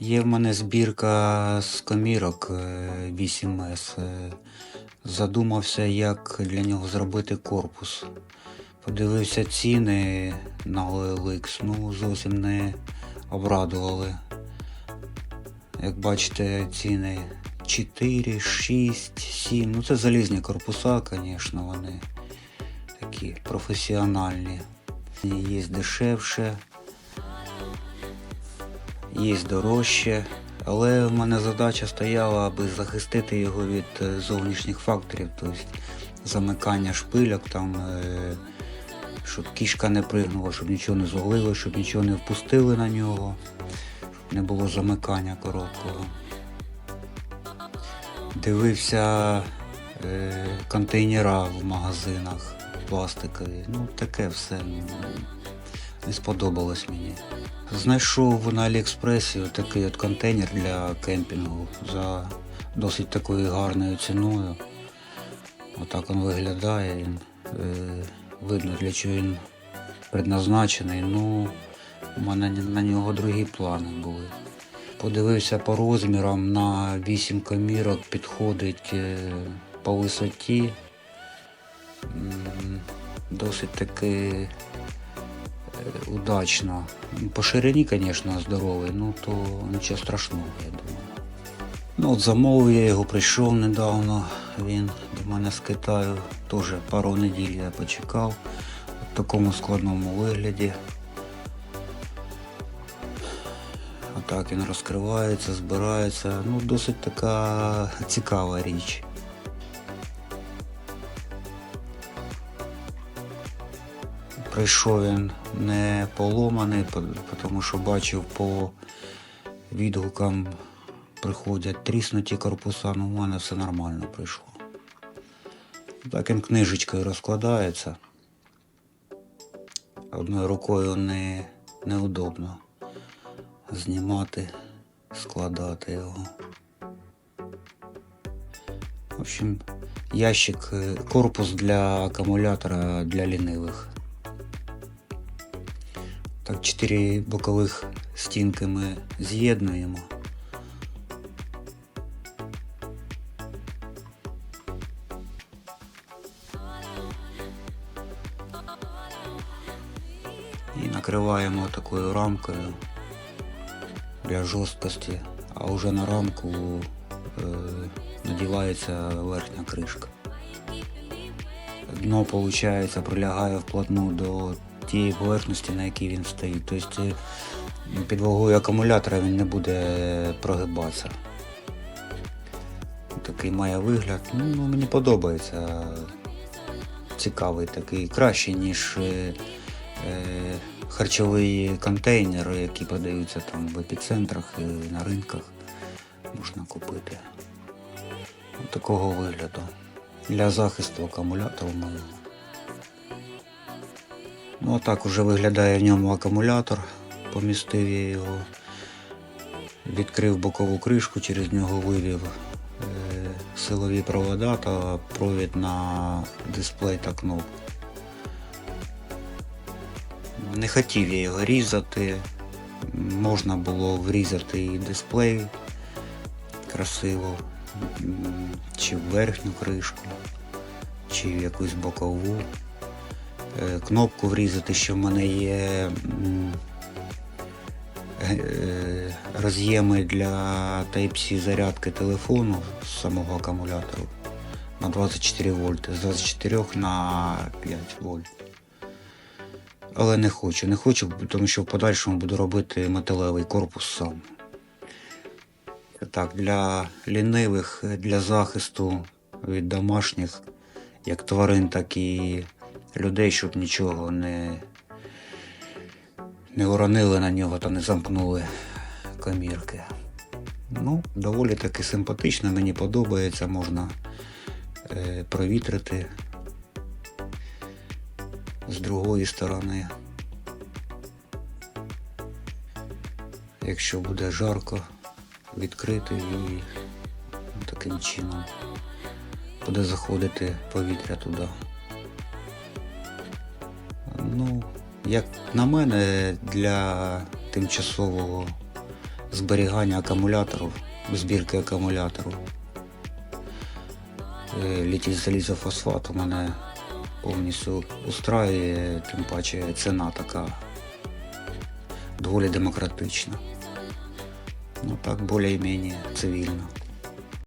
Є в мене збірка з комірок е, 8С. Е, Задумався, як для нього зробити корпус. Подивився ціни на OLX, ну зовсім не обрадували. Як бачите, ціни 4, 6, 7. Ну це залізні корпуса, звісно, вони такі професіональні. Є дешевше, є дорожче. Але в мене задача стояла, аби захистити його від е, зовнішніх факторів, тобто замикання шпильок, там, е, щоб кішка не пригнула, щоб нічого не зоглило, щоб нічого не впустили на нього, щоб не було замикання короткого. Дивився е, контейнера в магазинах пластикові. Ну, таке все не сподобалось мені. Знайшов на Аліекспресі такий от контейнер для кемпінгу за досить такою гарною ціною. Отак він виглядає. Він, е, видно для чого він предназначений. Ну, у мене на нього другі плани були. Подивився по розмірам на 8 комірок підходить е, по висоті. Досить таки удачно. По ширині, звісно, здоровий, ну то нічого страшного, я думаю. Ну от замовив я його, прийшов недавно. Він до мене з Китаю. Теж пару неділь я почекав в такому складному вигляді. Отак він розкривається, збирається. Ну, досить така цікава річ. Прийшов він не поломаний, тому що бачив по відгукам приходять тріснуті корпуса, ну в мене все нормально прийшло. Так він книжечкою розкладається. Одною рукою не, неудобно знімати, складати його. В общем, ящик, е, корпус для акумулятора для лінивих. Так, чотири бокових стінки ми з'єднуємо. І накриваємо такою рамкою для жорсткості, а вже на рамку е, надівається верхня кришка. Дно, виходить, прилягає вплотну до тієї поверхності, на якій він стоїть. Тобто е, під вагою акумулятора він не буде прогибатися. Такий має вигляд. Ну, мені подобається. Цікавий такий, кращий, ніж е, е, харчовий контейнер, які продаються там в епіцентрах і на ринках. Можна купити. Такого вигляду. Для захисту акумулятора моєго. Ну, а так уже виглядає в ньому акумулятор. Помістив я його, відкрив бокову кришку, через нього вивів е, силові провода та провід на дисплей та кнопку. Не хотів я його різати. Можна було врізати і дисплей красиво, чи в верхню кришку, чи в якусь бокову. Е, Кнопку врізати, що в мене є е, роз'єми для Type-C зарядки телефону з самого акумулятору на 24 вольти, з 24 на 5 вольт. Але не хочу, не хочу, тому що в подальшому буду робити металевий корпус сам. Так, для лінивих, для захисту від домашніх, як тварин, так і людей, щоб нічого не, не уронили на нього та не замкнули комірки. Ну, доволі таки симпатично, мені подобається, можна е, провітрити з другої сторони. Якщо буде жарко, відкрити і таким чином буде заходити повітря туди. Ну, як на мене, для тимчасового зберігання акумуляторів, збірки акумуляторів. Е, Літій залізофосфат у мене повністю устраює, тим паче ціна така доволі демократична. Ну так, більш-менш цивільно.